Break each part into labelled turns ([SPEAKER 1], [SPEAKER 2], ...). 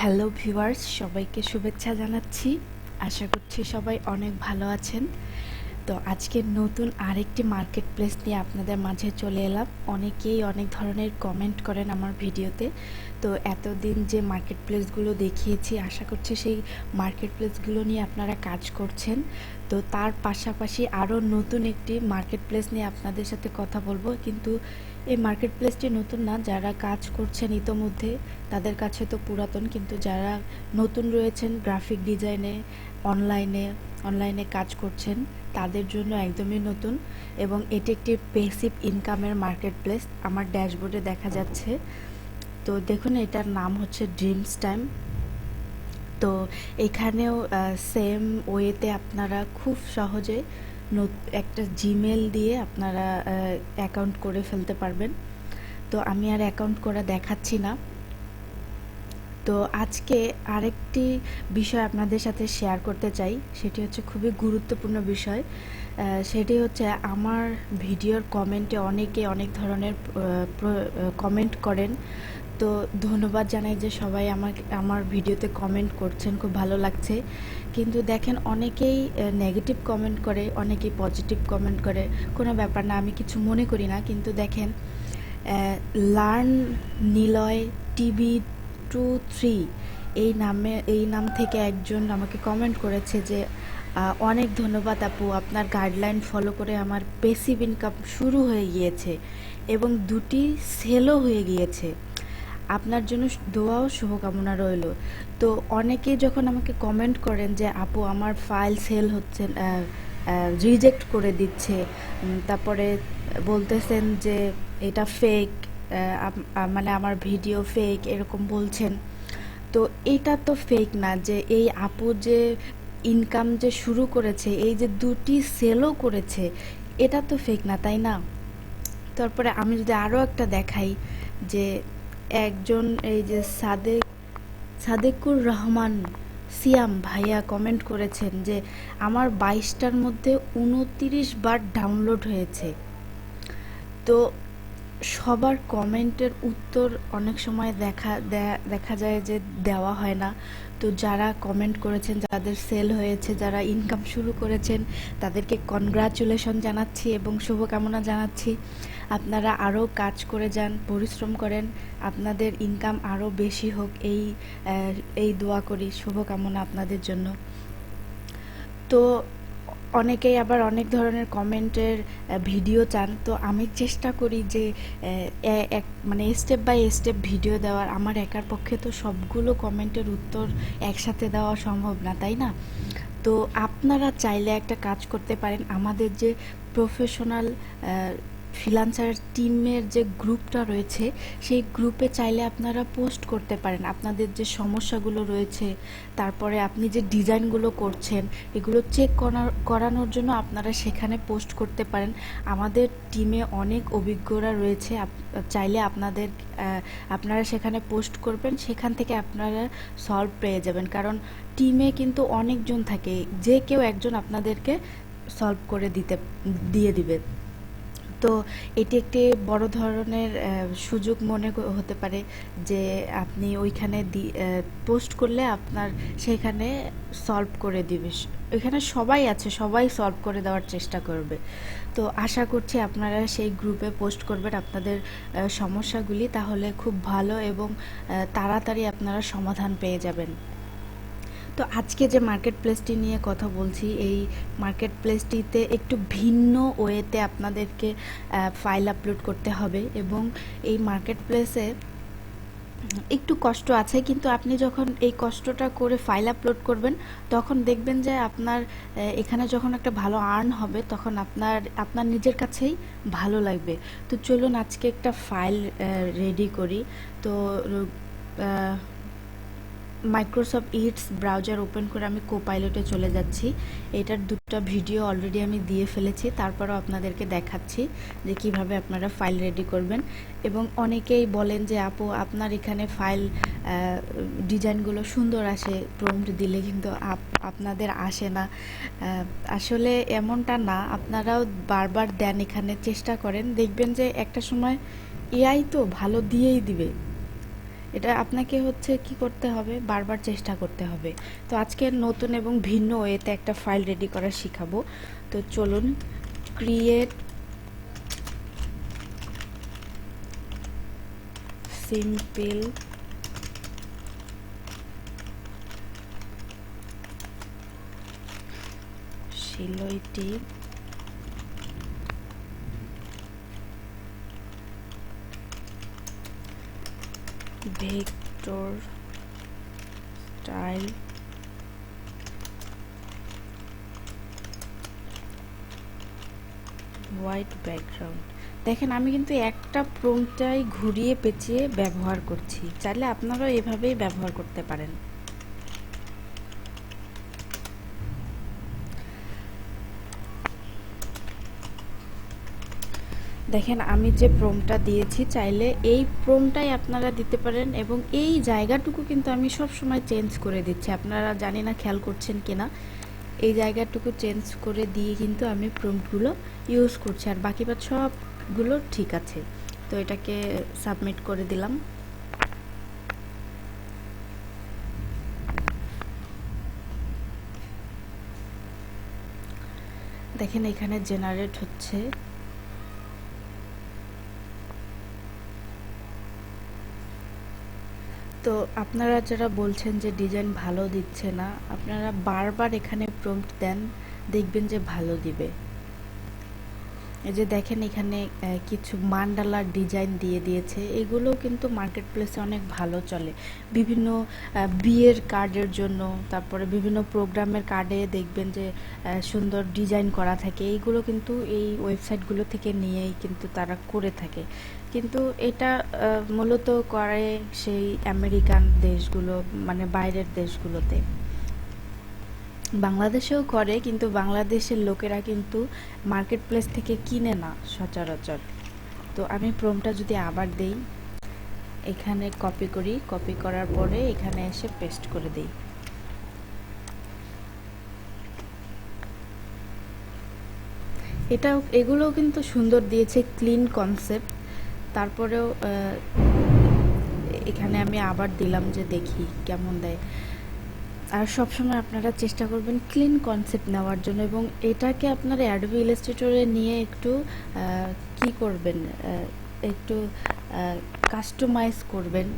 [SPEAKER 1] Hello viewers সবাইকে শুভেচ্ছা জানাচ্ছি। আশা করছি সবাই অনেক ভালো আছেন। তো আজকে নতুন আরেকটি মার্কেট প্লেস নিয়ে আপনাদের মাঝে চলে এলাম। অনেকেই অনেক ধরনের কমেন্ট করেন আমার ভিডিওতে। তো এতদিন যে মার্কেট প্লেসগুলো দেখিয়েছি, আশা করছি সেই মার্কেট প্লেসগুলো নিয়ে আপনারা কাজ করছেন। তো তার পাশাপাশি আরও নতুন একটি মার্কেট প্লেস নিয়ে আপনাদের সাথে কথা বলব। কিন্তু এই মার্কেট প্লেসটি নতুন না, যারা কাজ করছেন ইতোমধ্যে, তাদের কাছে তো পুরাতন, কিন্তু যারা নতুন রয়েছেন গ্রাফিক ডিজাইনে, অনলাইনে অনলাইনে কাজ করছেন, তাদের জন্য একদমই নতুন এবং এটি একটি পেসিভ ইনকামের মার্কেট প্লেস আমার ড্যাশবোর্ডে দেখা যাচ্ছে। তো দেখুন, এটার নাম হচ্ছে ড্রিমস টাইম তো এখানেও সেম ওয়েতে আপনারা খুব সহজে একটা জিমেল দিয়ে আপনারা অ্যাকাউন্ট করে ফেলতে পারবেন। তো আমি আর অ্যাকাউন্ট করা দেখাচ্ছি না। তো আজকে আরেকটি বিষয় আপনাদের সাথে শেয়ার করতে চাই। সেটি হচ্ছে খুবই গুরুত্বপূর্ণ বিষয়। সেটি হচ্ছে আমার ভিডিওর কমেন্টে অনেকে অনেক ধরনের কমেন্ট করেন। তো ধন্যবাদ জানাই যে সবাই আমাকে, আমার ভিডিওতে কমেন্ট করছেন। খুব ভালো লাগছে। কিন্তু দেখেন অনেকেই নেগেটিভ কমেন্ট করে, অনেকেই পজিটিভ কমেন্ট করে, কোনো ব্যাপার না, আমি কিছু মনে করি না। কিন্তু দেখেন learn Niloy TV two three, এই নামে, এই নাম থেকে একজন আমাকে কমেন্ট করেছে যে অনেক ধন্যবাদ আপু, আপনার গাইডলাইন ফলো করে আমার পেসিভ ইনকাম শুরু হয়ে গিয়েছে এবং দুটি সেলও হয়ে গিয়েছে। আপনার জন্য দোয়া ও শুভকামনা রইল। তো অনেকে যখন আমাকে কমেন্ট করেন যে, আপু, আমার ফাইল সেল হচ্ছে রিজেক্ট করে দিচ্ছে। তারপরে বলতেছেন যে, এটা ফেক মানে আমার ভিডিও ফেক এরকম বলছেন। তো এটা তো ফেক না, যে এই আপু যে ইনকাম যে শুরু করেছে, এই যে দুটি সেলও করেছে, এটা তো ফেক না, তাই না? তারপরে আমি যদি আরও একটা দেখাই যে একজন এই যে সাদেক, সাদেকুর রহমান সিয়াম ভাইয়া কমেন্ট করেছেন যে, আমার বাইশটার মধ্যে উনতিরিশ বার ডাউনলোড হয়েছে। তো সবার কমেন্টের উত্তর অনেক সময় দেখা দেখা যায় যে দেওয়া হয় না। তো যারা কমেন্ট করেছেন, যাদের সেল হয়েছে, যারা ইনকাম শুরু করেছেন, তাদেরকে কনগ্রাচুলেশন জানাচ্ছি এবং শুভকামনা জানাচ্ছি। আপনারা আরও কাজ করে যান, পরিশ্রম করেন, আপনাদের ইনকাম আরও বেশি হোক, এই এই দোয়া করি, শুভকামনা আপনাদের জন্য। তো অনেকেই আবার অনেক ধরনের কমেন্টের ভিডিও চান, তো আমি চেষ্টা করি যে এক মানে স্টেপ বাই স্টেপ ভিডিও দেওয়ার। আমার একার পক্ষে তো সবগুলো কমেন্টের উত্তর একসাথে দেওয়া সম্ভব না, তাই না? তো আপনারা চাইলে একটা কাজ করতে পারেন। আমাদের যে প্রফেশনাল ফ্রিলান্সার টিমের যে গ্রুপটা রয়েছে, সেই গ্রুপে চাইলে আপনারা পোস্ট করতে পারেন। আপনাদের যে সমস্যাগুলো রয়েছে, তারপরে আপনি যে ডিজাইনগুলো করছেন, এগুলো চেক করানোর জন্য আপনারা সেখানে পোস্ট করতে পারেন। আমাদের টিমে অনেক অভিজ্ঞরা রয়েছে চাইলে আপনাদের আপনারা সেখানে পোস্ট করবেন, সেখান থেকে আপনারা সলভ পেয়ে যাবেন। কারণ টিমে কিন্তু অনেকজন থাকে, যে কেউ একজন আপনাদেরকে সলভ করে দিতে, দিয়ে দিবে। তো এটি একটি বড় ধরনের সুযোগ মনে হতে পারে যে আপনি ওইখানে পোস্ট করলে আপনার সেখানে সলভ করে দিবে। এখানে সবাই আছে, সবাই সলভ করে দেওয়ার চেষ্টা করবে। তো আশা করছি আপনারা সেই গ্রুপে পোস্ট করবেন আপনাদের সমস্যাগুলি, তাহলে খুব ভালো এবং তাড়াতাড়ি আপনারা সমাধান পেয়ে যাবেন। তো আজকে যে মার্কেট প্লেসটি নিয়ে কথা বলছি, এই মার্কেট প্লেসটিতে একটু ভিন্ন ওয়েতে আপনাদেরকে ফাইল আপলোড করতে হবে এবং এই মার্কেট প্লেসে একটু কষ্ট আছে, কিন্তু আপনি যখন এই কষ্টটা করে ফাইল আপলোড করবেন, তখন দেখবেন যে আপনার এখানে যখন একটা ভালো আর্ন হবে, তখন আপনার আপনার নিজের কাছেই ভালো লাগবে। তো চলুন আজকে একটা ফাইল রেডি করি। তো মাইক্রোসফট ইটস ব্রাউজার ওপেন করে আমি কোপাইলটে চলে যাচ্ছি। এটার দুটো ভিডিও অলরেডি আমি দিয়ে ফেলেছি, তারপরও আপনাদেরকে দেখাচ্ছি যে কীভাবে আপনারা ফাইল রেডি করবেন। এবং অনেকেই বলেন যে, আপু, আপনার এখানে ফাইল ডিজাইনগুলো সুন্দর আসে প্রম্পট দিলে কিন্তু আপ- আপনাদের আসে না। আসলে এমনটা না, আপনারাও বারবার দেন এখানে, চেষ্টা করেন। দেখবেন যে একটা সময় এআই তো ভালো দিয়েই দিবে। এটা আপনাকে হচ্ছে কি করতে হবে? বারবার চেষ্টা করতে হবে। তো আজকে নতুন এবং ভিন্ন ওয়েতে একটা ফাইল রেডি করা শিখাবো। তো চলুন create simple silhouette vector style. White background. দেখেন, আমি কিন্তু একটা প্রোমটাই ঘুরিয়ে পেঁচিয়ে ব্যবহার করছি। চাইলে আপনারাও এভাবেই ব্যবহার করতে পারেন। দেখেন, আমি যে প্রোমটা দিয়েছি, চাইলে এই প্রোমটাই আপনারা দিতে পারেন এবং এই জায়গাটুকু কিন্তু আমি সব সময় চেঞ্জ করে দিচ্ছি। আপনারা জানি না, খেয়াল করছেন কিনা এই জায়গাটুকু চেঞ্জ করে দিয়ে কিন্তু আমি প্রোমগুলো ইউজ করছি আর বাকি বাদ সবগুলো ঠিক আছে। তো এটাকে সাবমিট করে দিলাম। দেখেন, এখানে জেনারেট হচ্ছে। তো আপনারা যারা বলছেন যে ডিজাইন ভালো দিচ্ছে না, আপনারা বারবার এখানে প্রম্পট দেন, দেখবেন যে ভালো দিবে। এই যে দেখেন এখানে কিছু মান্ডালার ডিজাইন দিয়ে দিয়েছে। এগুলো কিন্তু মার্কেট প্লেসে অনেক ভালো চলে। বিভিন্ন বিয়ের কার্ডের জন্য, তারপরে বিভিন্ন প্রোগ্রামের কার্ডে দেখবেন যে সুন্দর ডিজাইন করা থাকে। এইগুলো কিন্তু এই ওয়েবসাইটগুলো থেকে নিয়েই কিন্তু তারা করে থাকে। কিন্তু এটা মূলত করে সেই আমেরিকান দেশগুলো মানে বাইরের দেশগুলোতে। বাংলাদেশেও করে, কিন্তু বাংলাদেশের লোকেরা কিন্তু মার্কেট প্লেস থেকে কিনে না সচরাচর। তো আমি প্রোমটা যদি আবার দেই, এখানে কপি করি কপি করার পরে এখানে এসে পেস্ট করে দিই। এটাও, এগুলোও কিন্তু সুন্দর দিয়েছে ক্লিন কনসেপ্ট তারপরেও এখানে আমি আবার দিলাম যে দেখি কেমন দেয়। আর সবসময় আপনারা চেষ্টা করবেন ক্লিন কনসেপ্ট নেওয়ার জন্য এবং এটাকে আপনারা অ্যাডোবি ইলাস্ট্রেটরে নিয়ে একটু কি করবেন? একটু কাস্টমাইজ করবেন।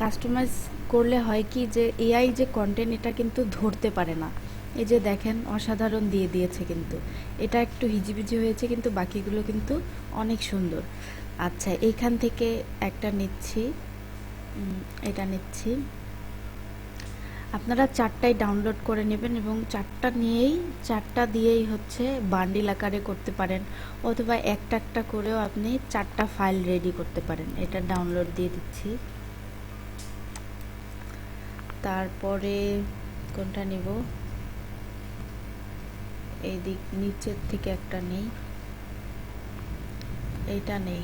[SPEAKER 1] কাস্টমাইজ করলে হয় কি যে এআই যে কন্টেন্ট এটা কিন্তু ধরতে পারে না। এই যে দেখেন, অসাধারণ দিয়ে দিয়েছে কিন্তু। এটা একটু হিজিবিজি হয়েছে কিন্তু বাকিগুলো কিন্তু অনেক সুন্দর। আচ্ছা এইখান থেকে একটা নিচ্ছি। এটা নিচ্ছি। আপনারা চারটাই ডাউনলোড করে নেবেন এবং চারটা নিয়েই, চারটা দিয়েই হচ্ছে বান্ডিল আকারে করতে পারেন। অথবা একটা একটা করেও আপনি চারটা ফাইল রেডি করতে পারেন। এটা ডাউনলোড দিয়ে দিচ্ছি। তারপরে কোনটা নিব? এই দিক, নিচের থেকে একটা নেই। এইটা নেই।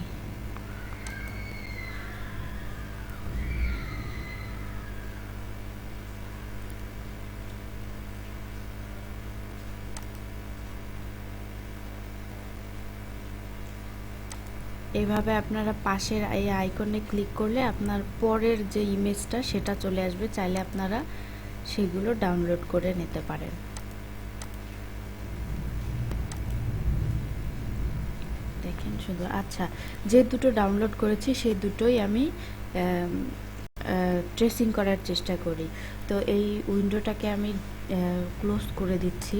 [SPEAKER 1] এভাবে আপনারা পাশের এই আইকনে ক্লিক করলে আপনার পরের যে ইমেজটা সেটা চলে আসবে। চাইলে আপনারা সেগুলো ডাউনলোড করে নিতে পারেন। দেখেন শুধু আচ্ছা যে দুটো ডাউনলোড করেছি, সেই দুটোই আমি ট্রেসিং করার চেষ্টা করি। তো এই উইন্ডোটাকে আমি ক্লোজ করে দিচ্ছি।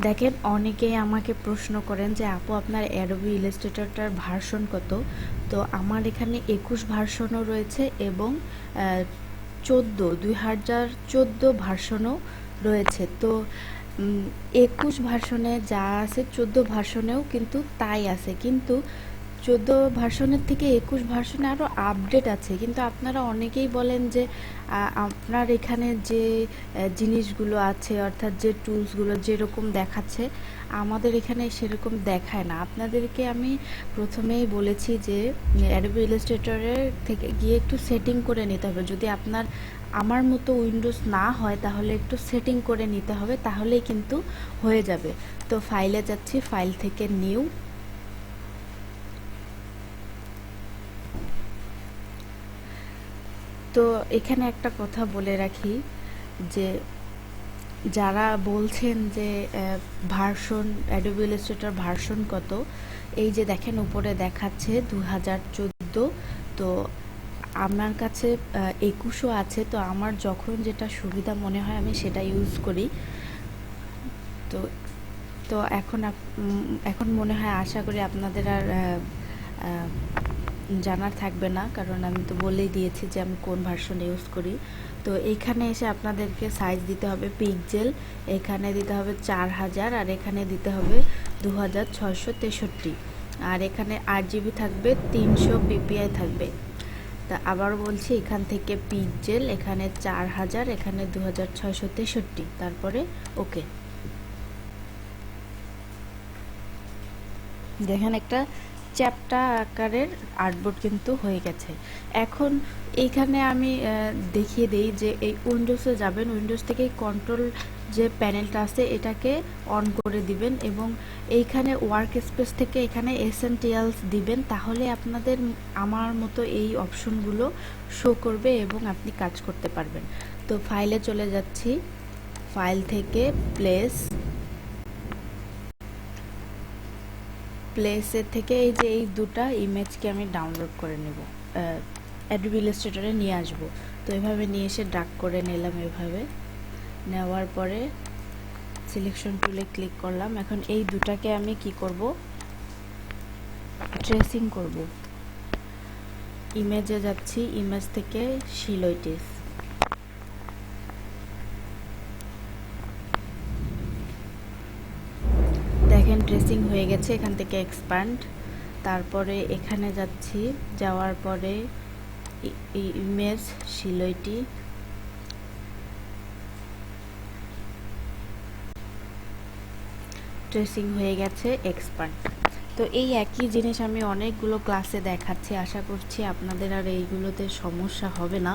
[SPEAKER 1] দেখেন, অনেকেই আমাকে প্রশ্ন করেন যে, আপু, আপনার অ্যাডোবি ইলাস্ট্রেটরটার ভার্সন কত? তো আমার এখানে একুশ ভার্সনও রয়েছে এবং চোদ্দ, দুই হাজার চোদ্দ ভার্সনও রয়েছে। তো একুশ ভার্সনে যা আছে, চোদ্দ ভার্সনেও কিন্তু তাই আছে। কিন্তু চোদ্দ ভার্সনের থেকে একুশ ভার্সনে আরও আপডেট আছে। কিন্তু আপনারা অনেকেই বলেন যে আপনার এখানে যে জিনিসগুলো আছে, অর্থাৎ যে টুলসগুলো যেরকম দেখাচ্ছে, আমাদের এখানে সেরকম দেখায় না। আপনাদেরকে আমি প্রথমেই বলেছি যে অ্যাডোবি ইলাস্ট্রেটরের থেকে গিয়ে একটু সেটিং করে নিতে হবে। যদি আপনার, আমার মতো উইন্ডোজ না হয়, তাহলে একটু সেটিং করে নিতে হবে, তাহলেই কিন্তু হয়ে যাবে। তো ফাইলে যাচ্ছি ফাইল থেকে নিউ তো এখানে একটা কথা বলে রাখি যে যারা বলছেন যে ভার্সন অ্যাডোবি ইলাস্ট্রেটর ভার্সন কত, এই যে দেখেন উপরে দেখাচ্ছে দু হাজার চোদ্দ, তো আমার কাছে একুশও আছে, তো আমার যখন যেটা সুবিধা মনে হয় আমি সেটা ইউজ করি। তো তো এখন এখন মনে হয় আশা করি আপনাদের আর জানার থাকবে না, কারণ আমি তো বলেই দিয়েছি যে আমি কোন ভার্সন ইউজ করি। তো এইখানে এসে আপনাদেরকে সাইজ দিতে হবে পিকজেল এখানে দিতে হবে চার হাজার আর এখানে দিতে হবে দু হাজার ছয়শো তেষট্টি। আর এখানে আট জিবি থাকবে, তিনশো পিপিআই থাকবে। তা আবার বলছি, এখান থেকে পিকজেল এখানে চার হাজার, এখানে দু হাজার ছয়শো তেষট্টি। তারপরে ওকে দেখেন একটা চ্যাপটা আকারের আর্টবোর্ড কিন্তু হয়ে গেছে। এখন এইখানে আমি দেখিয়ে দিই যে এই উইন্ডোজে যাবেন, উইন্ডোজ থেকে কন্ট্রোল যে প্যানেলটা আছে এটাকে অন করে দিবেন এবং এইখানে ওয়ার্ক স্পেস থেকে এখানে এসেন্টিয়ালস দিবেন, তাহলে আপনাদের আমার মতো এই অপশনগুলো শো করবে এবং আপনি কাজ করতে পারবেন। তো ফাইলে চলে যাচ্ছি। ফাইল থেকে প্লেস প্লেসের থেকে এই যে এই দুটা ইমেজকে আমি ডাউনলোড করে নেব। অ্যাডোবি ইলাস্ট্রেটরে নিয়ে আসব। তো এভাবে নিয়ে এসে ডাক করে নিলাম এভাবে। নেওয়ার পরে সিলেকশন টুলে ক্লিক করলাম। এখন এই দুটাকে আমি কি করব? ট্রেসিং করব। ইমেজে যাচ্ছি ইমেজ থেকে শিলইটিস ড্রেসিং হয়ে গেছে, এখান থেকে এক্সপ্যান্ড তারপরে এখানে যাচ্ছি, যাওয়ার পরে ইমেজ শিলইটি। ট্রেসিং হয়ে গেছে এক্সপার্ট তো এই একই জিনিস আমি অনেকগুলো ক্লাসে দেখাচ্ছি, আশা করছি আপনাদের আর এইগুলোতে সমস্যা হবে না।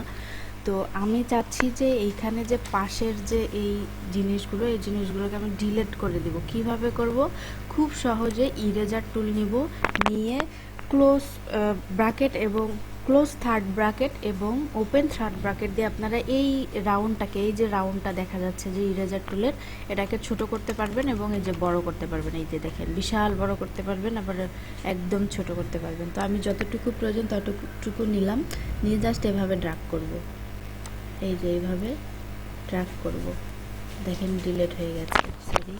[SPEAKER 1] তো আমি চাচ্ছি যে এইখানে যে পাশের যে এই জিনিসগুলো, এই জিনিসগুলোকে আমি ডিলেট করে দেব। কীভাবে করব? খুব সহজে ইরেজার টুল নিব, নিয়ে ক্লোজ ব্র্যাকেট এবং ক্লোজ থার্ড ব্র্যাকেট এবং ওপেন থার্ড ব্র্যাকেট দিয়ে আপনারা এই রাউন্ডটাকে এই যে রাউন্ডটা দেখা যাচ্ছে যে ইরেজার টুলের এটাকে ছোট করতে পারবেন এবং এই যে বড় করতে পারবেন। এই যে দেখেন, বিশাল বড় করতে পারবেন, আবার একদম ছোট করতে পারবেন। তো আমি যতটুকু প্রয়োজন ততটুকু নিলাম। নিয়ে জাস্ট এভাবে ড্রাগ করব। এই যে এইভাবে ড্রাগ করব। দেখেন ডিলেট হয়ে গেছে। সরি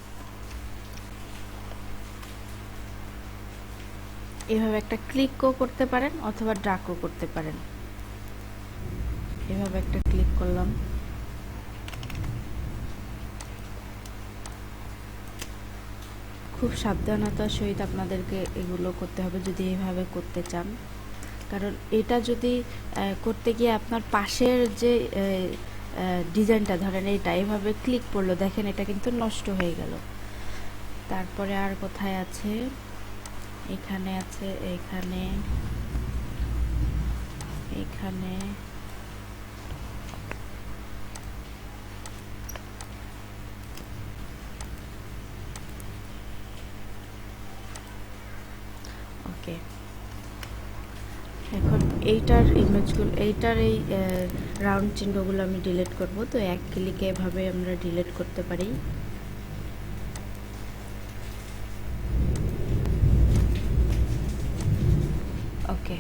[SPEAKER 1] এভাবে একটা ক্লিকও করতে পারেন অথবা ড্রাকও করতে পারেন। এভাবে একটা ক্লিক করলাম। খুব সাবধানতার সহিত আপনাদেরকে এগুলো করতে হবে যদি এইভাবে করতে চান। কারণ এটা যদি করতে গিয়ে আপনার পাশের যে ডিজাইনটা ধরেন এটা এভাবে ক্লিক করল, দেখেন এটা কিন্তু নষ্ট হয়ে গেল। তারপরে আর কোথায় আছে? এখানে আছে, এখানে এখানে ওকে এখন এইটার ইমেজগুলো, এইটার এই রাউন্ড চিহ্নগুলো আমি ডিলিট করব। তো এক ক্লিকে এভাবে আমরা ডিলিট করতে পারি। ওকে।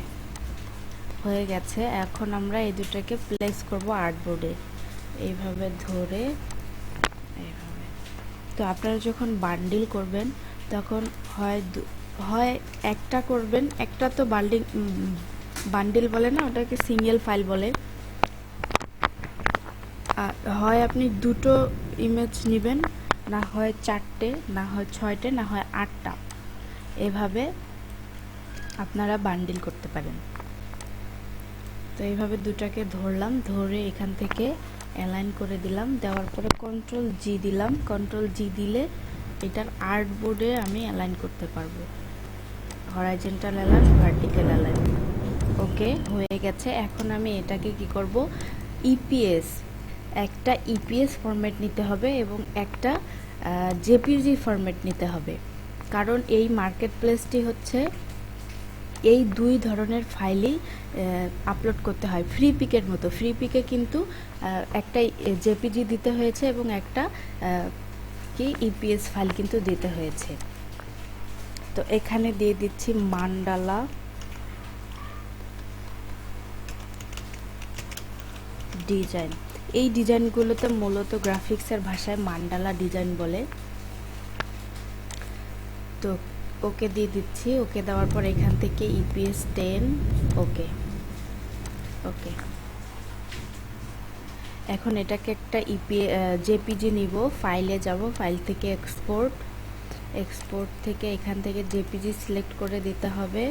[SPEAKER 1] হয়ে গেছে। এখন আমরা এই দুটাকে প্লেস করব আর্টবোর্ডে এইভাবে ধরে, এইভাবে। তো আপনারা যখন বান্ডিল করবেন, তখন হয় হয় একটা করবেন, একটা তো বান্ডিল বান্ডিল বলে না, ওটাকে সিঙ্গেল ফাইল বলে। হয় আপনি দুটো ইমেজ নেবেন, না হয় চারটে, না হয় ছয়টে, না হয় আটটা। এভাবে আপনারা বান্ডিল করতে পারেন। তো এইভাবে দুটাকে ধরলাম, ধরে এখান থেকে অ্যালাইন করে দিলাম। দেওয়ার পরে কন্ট্রোল জি দিলাম। কন্ট্রোল জি দিলে এটার আর্ট বোর্ডে আমি অ্যালাইন করতে পারব। Horizontal align vertical align okay, হয়ে গেছে। এখন আমি এটাকে কি করব? ইপিএস একটা ইপিএস ফরম্যাট নিতে হবে এবং একটা জেপিজি ফরম্যাট নিতে হবে। কারণ এই মার্কেট প্লেসটি হচ্ছে এই দুই ধরনের ফাইলই আপলোড করতে হয়। ফ্রি পিকের মতো। ফ্রি পিকে কিন্তু একটা জেপিজি দিতে হয়েছে এবং একটা কি ইপিএস ফাইল কিন্তু দিতে হয়েছে। তো এখানে দিয়ে দিচ্ছি মান্ডালা। ডিজাইন। এই ডিজাইনগুলোতে মূলত গ্রাফিক্সের ভাষায় মান্ডালা ডিজাইন বলে। তো ওকে দিয়ে দিচ্ছি। ওকে দেওয়ার পর এখান থেকে E EPS ten okay okay. এখন এটাকে একটা E ইপি জেপিজি নিব। ফাইলে যাব। ফাইল থেকে এক্সপোর্ট এক্সপোর্ট থেকে এখান থেকে জেপিজি সিলেক্ট করে দিতে হবে।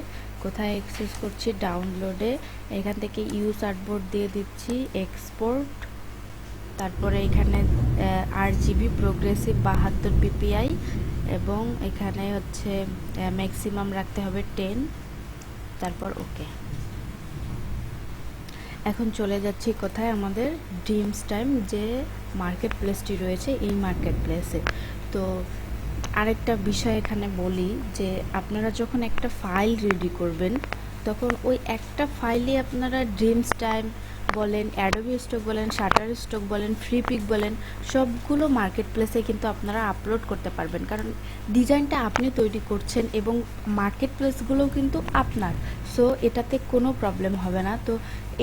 [SPEAKER 1] কোথায় অ্যাক্সেস করছি? ডাউনলোডে এখান থেকে ইউজ আর্টবোর্ড দিয়ে দিচ্ছি এক্সপোর্ট তারপরে এখানে আর জিবি প্রোগ্রেসিভ বাহাত্তর পিপিআই এবং এখানে হচ্ছে ম্যাক্সিমাম রাখতে হবে টেন তারপর ওকে এখন চলে যাচ্ছি কোথায়? আমাদের ড্রিমস টাইম যে মার্কেট প্লেসটি রয়েছে, এই মার্কেট প্লেসে তো আরেকটা বিষয় এখানে বলি যে আপনারা যখন একটা ফাইল রেডি করবেন, তখন ওই একটা ফাইলে আপনারা ড্রিমস টাইম বলেন অ্যাডোবি স্টক বলেন শাটার স্টক বলেন ফ্রি পিক বলেন, সবগুলো মার্কেট প্লেসে কিন্তু আপনারা আপলোড করতে পারবেন। কারণ ডিজাইনটা আপনি তৈরি করছেন এবং মার্কেট প্লেসগুলোও কিন্তু আপনার। সো এটাতে কোনো প্রবলেম হবে না। তো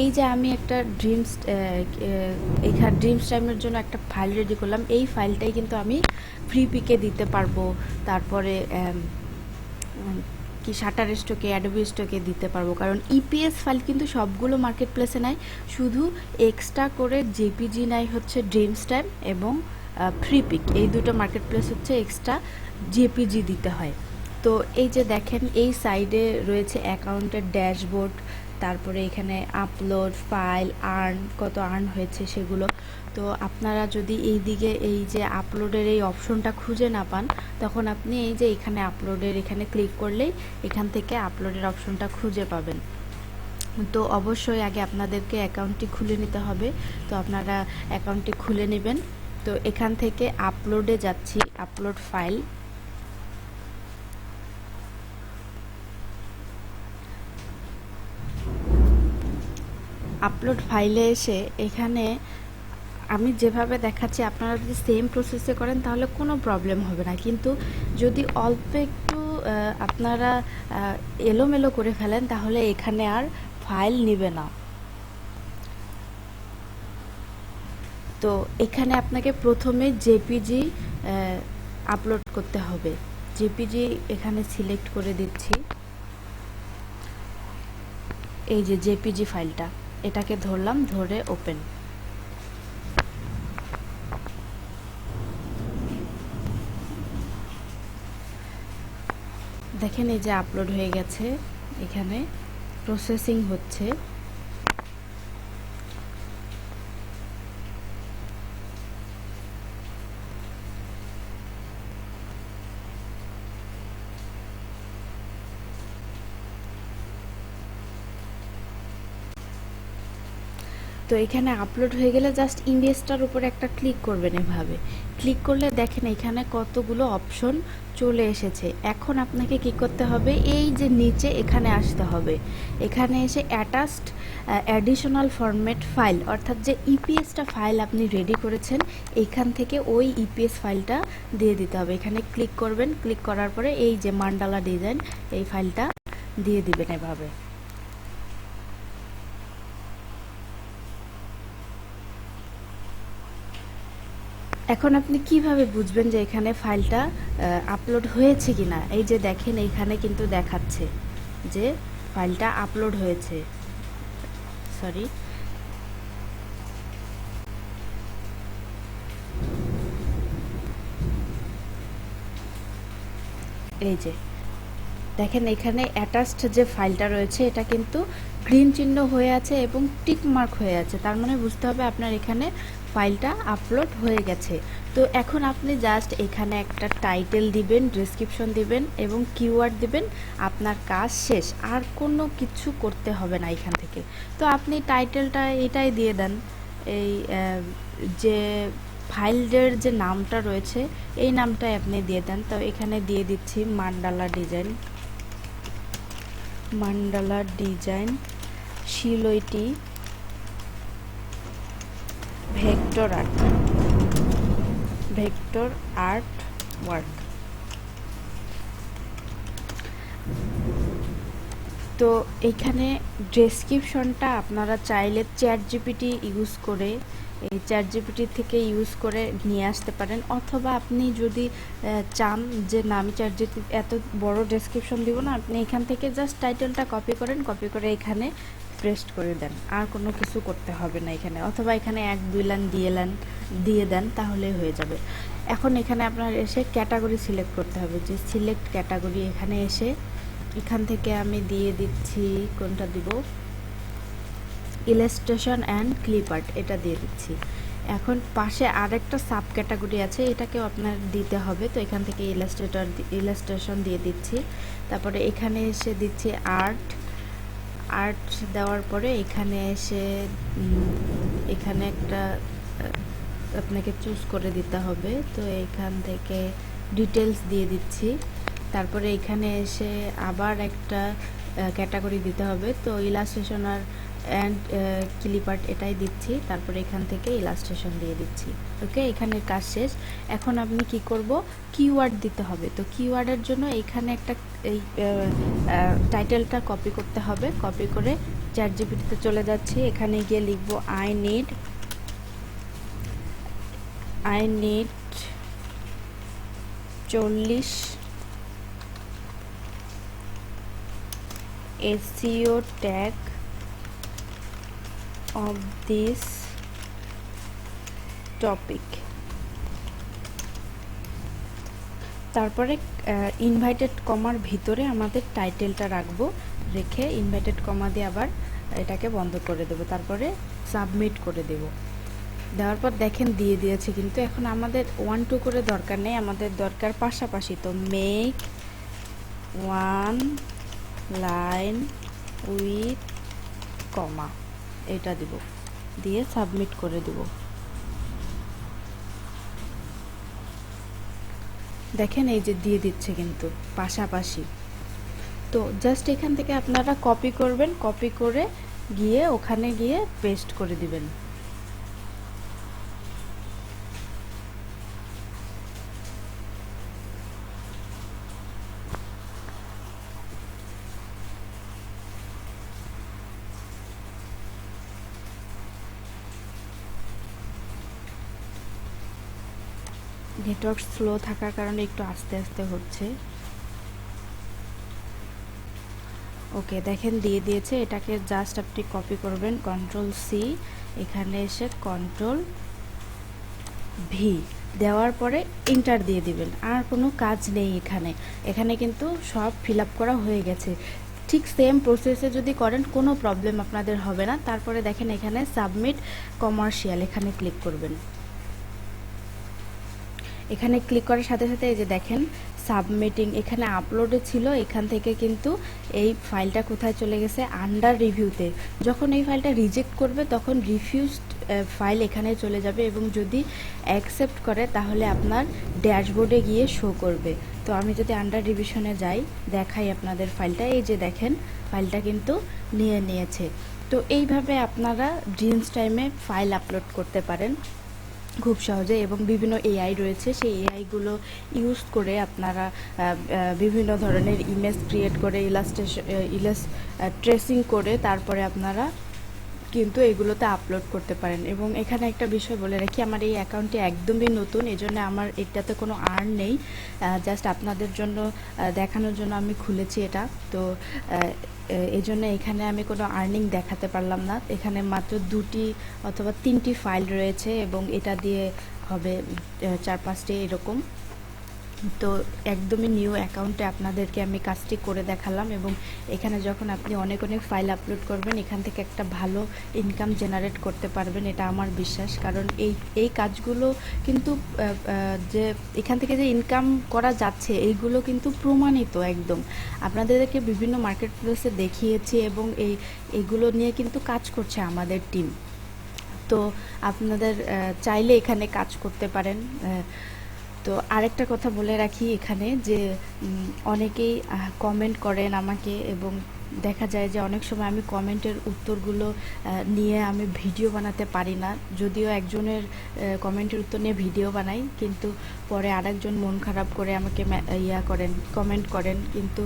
[SPEAKER 1] এই যে আমি একটা ড্রিমস এখানে ড্রিমস টাইমের জন্য একটা ফাইল রেডি করলাম, এই ফাইলটাই কিন্তু আমি ফ্রি পিকে দিতে পারব। তারপরে কি শাটার স্টকে, অ্যাডোবি স্টকে দিতে পারব। কারণ ইপিএস ফাইল কিন্তু সবগুলো মার্কেট প্লেসে নাই। শুধু এক্সট্রা করে জেপিজি নাই হচ্ছে ড্রিমস টাইম এবং ফ্রিপিক এই দুটো মার্কেট প্লেস হচ্ছে এক্সট্রা জেপিজি দিতে হয়। তো এই যে দেখেন, এই সাইডে রয়েছে অ্যাকাউন্টের ড্যাশবোর্ড তারপরে এখানে আপলোড ফাইল আর্ন কত আর্ন হয়েছে সেগুলো। তো আপনারা যদি এই দিকে এই যে আপলোডের এই অপশনটা খুঁজে না পান, তখন আপনি এই যে এখানে আপলোডের এখানে ক্লিক করলেই এখান থেকে আপলোডের অপশনটা খুঁজে পাবেন। তো অবশ্যই আগে আপনাদেরকে অ্যাকাউন্টটি খুলে নিতে হবে। তো আপনারা অ্যাকাউন্টটি খুলে নেবেন। তো এখান থেকে আপলোডে যাচ্ছি আপলোড ফাইল আপলোড ফাইলে এসে এখানে আমি যেভাবে দেখাচ্ছি, আপনারা যদি সেম প্রসেসে করেন, তাহলে কোনো প্রবলেম হবে না। কিন্তু যদি অল্প একটু আপনারা এলোমেলো করে ফেলেন, তাহলে এখানে আর ফাইল নেবে না। তো এখানে আপনাকে প্রথমে জেপিজি আপলোড করতে হবে। জেপিজি এখানে সিলেক্ট করে দিচ্ছি। এই যে জেপিজি ফাইলটা এটাকে ধরলাম ধরে ওপেন দেখেন এই যে আপলোড হয়ে গেছে এখানে প্রসেসিং হচ্ছে। তো এখানে আপলোড হয়ে গেলে জাস্ট ইমেজটার উপরে একটা ক্লিক করবেন এভাবে। ক্লিক করলে দেখেন এখানে কতগুলো অপশন চলে এসেছে। এখন আপনাকে কি করতে হবে? এই যে নিচে এখানে আসতে হবে। এখানে এসে অ্যাটাচড অ্যাডিশনাল ফরম্যাট ফাইল অর্থাৎ যে ইপিএসটা ফাইল আপনি রেডি করেছেন, এখান থেকে ওই ইপিএস ফাইলটা দিয়ে দিতে হবে। এখানে ক্লিক করবেন। ক্লিক করার পরে এই যে মান্ডালা ডিজাইন এই ফাইলটা দিয়ে দিবেন এভাবে। এখন আপনি কীভাবে বুঝবেন যে এখানে ফাইলটা আপলোড হয়েছে কিনা? এই যে দেখেন, এইখানে কিন্তু দেখাচ্ছে যে ফাইলটা আপলোড হয়েছে। সরি এই যে, দেখেন এখানে অ্যাটাচড যে ফাইলটা রয়েছে, এটা কিন্তু গ্রিন চিহ্ন হয়ে আছে এবং টিক মার্ক হয়ে আছে। তার মানে বুঝতে হবে আপনার এখানে ফাইলটা আপলোড হয়ে গেছে। তো এখন আপনি জাস্ট এখানে একটা টাইটেল দিবেন ডেসক্রিপশন দিবেন এবং কিওয়ার্ড দিবেন, আপনার কাজ শেষ। আর কোনো কিছু করতে হবে না এখান থেকে। তো আপনি টাইটেলটা এটাই দিয়ে দেন, এই যে ফাইলের যে নামটা রয়েছে, এই নামটাই আপনি দিয়ে দেন। তো এখানে দিয়ে দিচ্ছি mandala design mandala design silhouette vector art. Vector art work. তো এখানে ডেসক্রিপশনটা আপনারা চাইলে চ্যাট জিপিটি ইউজ করে, এই চ্যাট জিপিটি থেকে ইউজ করে নিয়ে আসতে পারেন। অথবা আপনি যদি চান যে, না, আমি চ্যাট জিপি এত বড় ডেসক্রিপশন দিব না। আপনি এখান থেকে জাস্ট টাইটেলটা কপি করেন, কপি করে এখানে পেস্ট করে দেন। আর কোনো কিছু করতে হবে না এখানে। অথবা এখানে এক, দুই লাইন দিয়ে লাইন, দিয়ে দেন, তাহলে হয়ে যাবে। এখন এখানে আপনার এসে ক্যাটাগরি সিলেক্ট করতে হবে। যে সিলেক্ট ক্যাটাগরি এখানে এসে এখান থেকে আমি দিয়ে দিচ্ছি, কোনটা দিব? ইলাস্ট্রেশন অ্যান্ড ক্লিপ আর্ট এটা দিয়ে দিচ্ছি। এখন পাশে আরেকটা সাব ক্যাটাগরি আছে, এটাকেও আপনার দিতে হবে। তো এখান থেকে ইলাস্ট্রেটর ইলাস্ট্রেশন দিয়ে দিচ্ছি। তারপরে এখানে এসে দিচ্ছি আর্ট আর্ট দেওয়ার পরে এখানে এসে এখানে একটা আপনাকে চুজ করে দিতে হবে। তো এখান থেকে ডিটেলস দিয়ে দিচ্ছি। তারপরে এখানে এসে আবার একটা ক্যাটাগরি দিতে হবে। তো ইলাস্ট্রেশন আর অ্যান্ড ক্লিপার্ট এটাই দিচ্ছি। তারপরে এখান থেকে ইলাস্ট্রেশন দিয়ে দিচ্ছি। ওকে এখানের কাজ শেষ। এখন আপনি কি করব? কিওয়ার্ড দিতে হবে। তো কিওয়ার্ডের জন্য এখানে একটা, এই টাইটেলটা কপি করতে হবে। কপি করে চ্যাট জিপিটিতে চলে যাচ্ছি। এখানে গিয়ে লিখব আই নিড আই নিড চল্লিশ SEO tag of this topic তারপরে ইনভাইটেড কমার ভিতরে আমাদের টাইটেলটা রাখব, রেখে ইনভাইটেড কমা দিয়ে আবার এটাকে বন্ধ করে দেব, তারপরে সাবমিট করে দেব। দেওয়ার পর দেখেন দিয়ে দিয়েছে, কিন্তু এখন আমাদের ওয়ান টু করে দরকার নেই, আমাদের দরকার পাশাপাশি, তো make one line with comma. এটা দিব। দিয়ে সাবমিট করে দিব। দেখেন এই যে দিয়ে দিচ্ছে কিন্তু, পাশাপাশি। তো জাস্ট এখান থেকে আপনারা কপি করবেন কপি করে গিয়ে ওখানে গিয়ে পেস্ট করে দিবেন। নেটওয়ার্ক স্লো থাকার কারণে একটু আস্তে আস্তে হচ্ছে। ওকে দেখেন দিয়ে দিয়েছে। এটাকে জাস্ট আপনি কপি করবেন। কন্ট্রোল সি এখানে এসে কন্ট্রোল ভি দেওয়ার পরে ইন্টার দিয়ে দিবেন। আর কোনো কাজ নেই এখানে। এখানে কিন্তু সব ফিল করা হয়ে গেছে। ঠিক সেম প্রসেসে যদি করেন, কোনো প্রবলেম আপনাদের হবে না। তারপরে দেখেন এখানে সাবমিট কমার্শিয়াল এখানে ক্লিক করবেন। এখানে ক্লিক করার সাথে সাথে এই যে দেখেন সাবমিটিং এখানে আপলোডে ছিল, এখান থেকে কিন্তু এই ফাইলটা কোথায় চলে গেছে? আন্ডার রিভিউতে যখন এই ফাইলটা রিজেক্ট করবে, তখন রিফিউজড ফাইল এখানে চলে যাবে এবং যদি অ্যাকসেপ্ট করে, তাহলে আপনার ড্যাশবোর্ডে গিয়ে শো করবে। তো আমি যদি আন্ডার রিভিশনে যাই, দেখাই আপনাদের ফাইলটা এই যে দেখেন ফাইলটা কিন্তু নিয়ে নিয়েছে। তো এইভাবে আপনারা ড্রিমস টাইমে ফাইল আপলোড করতে পারেন। খুব সহজে এবং বিভিন্ন এআই রয়েছে, সেই এআইগুলো ইউজ করে আপনারা বিভিন্ন ধরনের ইমেজ ক্রিয়েট করে ইলাস্ট্রেশন ইলাস ট্রেসিং করে তারপরে আপনারা কিন্তু এগুলোতে আপলোড করতে পারেন। এবং এখানে একটা বিষয় বলে রাখি, আমার এই অ্যাকাউন্টটি একদমই নতুন এই জন্য আমার এটাতে কোনো আর্ন নেই। জাস্ট আপনাদের জন্য দেখানোর জন্য আমি খুলেছি এটা। তো এই জন্য এখানে আমি কোনো আর্নিং দেখাতে পারলাম না। এখানে মাত্র দুটি অথবা তিনটি ফাইল রয়েছে এবং এটা দিয়ে হবে চার পাঁচটি এরকম। তো একদমই নিউ অ্যাকাউন্টে আপনাদেরকে আমি কাজটি করে দেখালাম এবং এখানে যখন আপনি অনেক অনেক ফাইল আপলোড করবেন, এখান থেকে একটা ভালো ইনকাম জেনারেট করতে পারবেন, এটা আমার বিশ্বাস। কারণ এই এই কাজগুলো কিন্তু যে, এখান থেকে যে ইনকাম করা যাচ্ছে, এইগুলো কিন্তু প্রমাণিত একদম। আপনাদেরকে বিভিন্ন মার্কেট প্লেসে দেখিয়েছি এবং এই এইগুলো নিয়ে কিন্তু কাজ করছে আমাদের টিম তো আপনাদের চাইলে এখানে কাজ করতে পারেন। তো আরেকটা কথা বলে রাখি এখানে যে অনেকেই কমেন্ট করেন আমাকে এবং দেখা যায় যে অনেক সময় আমি কমেন্টের উত্তরগুলো নিয়ে আমি ভিডিও বানাতে পারি না। যদিও একজনের কমেন্টের উত্তর নিয়ে ভিডিও বানাই, কিন্তু পরে আরেকজন মন খারাপ করে আমাকে ইয়া করেন, কমেন্ট করেন। কিন্তু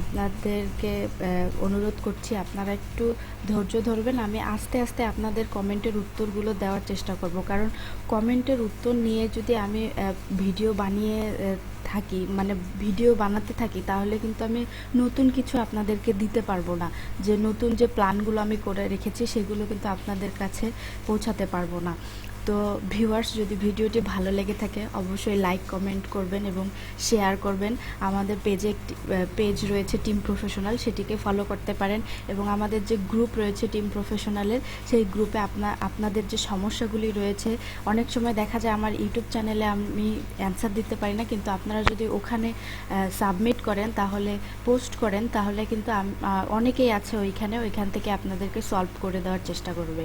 [SPEAKER 1] আপনাদেরকে অনুরোধ করছি, আপনারা একটু ধৈর্য ধরবেন। আমি আস্তে আস্তে আপনাদের কমেন্টের উত্তরগুলো দেওয়ার চেষ্টা করব। কারণ কমেন্টের উত্তর নিয়ে যদি আমি ভিডিও বানিয়ে থাকি মানে ভিডিও বানাতে থাকি, তাহলে কিন্তু আমি নতুন কিছু আপনাদেরকে দিতে পারব না। যে নতুন যে প্ল্যানগুলো আমি করে রেখেছি, সেগুলো কিন্তু আপনাদের কাছে পৌঁছাতে পারব না। তো ভিউয়ার্স যদি ভিডিওটি ভালো লেগে থাকে, অবশ্যই লাইক কমেন্ট করবেন এবং শেয়ার করবেন। আমাদের পেজে একটি পেজ রয়েছে টিম প্রফেশনাল সেটিকে ফলো করতে পারেন এবং আমাদের যে গ্রুপ রয়েছে টিম প্রফেশনালের সেই গ্রুপে আপনা, আপনাদের যে সমস্যাগুলি রয়েছে, অনেক সময় দেখা যায় আমার ইউটিউব চ্যানেলে আমি অ্যান্সার দিতে পারি না, কিন্তু আপনারা যদি ওখানে সাবমিট করেন, তাহলে পোস্ট করেন, তাহলে কিন্তু অনেকেই আছে ওইখানে, ওইখান থেকে আপনাদেরকে সলভ করে দেওয়ার চেষ্টা করবে।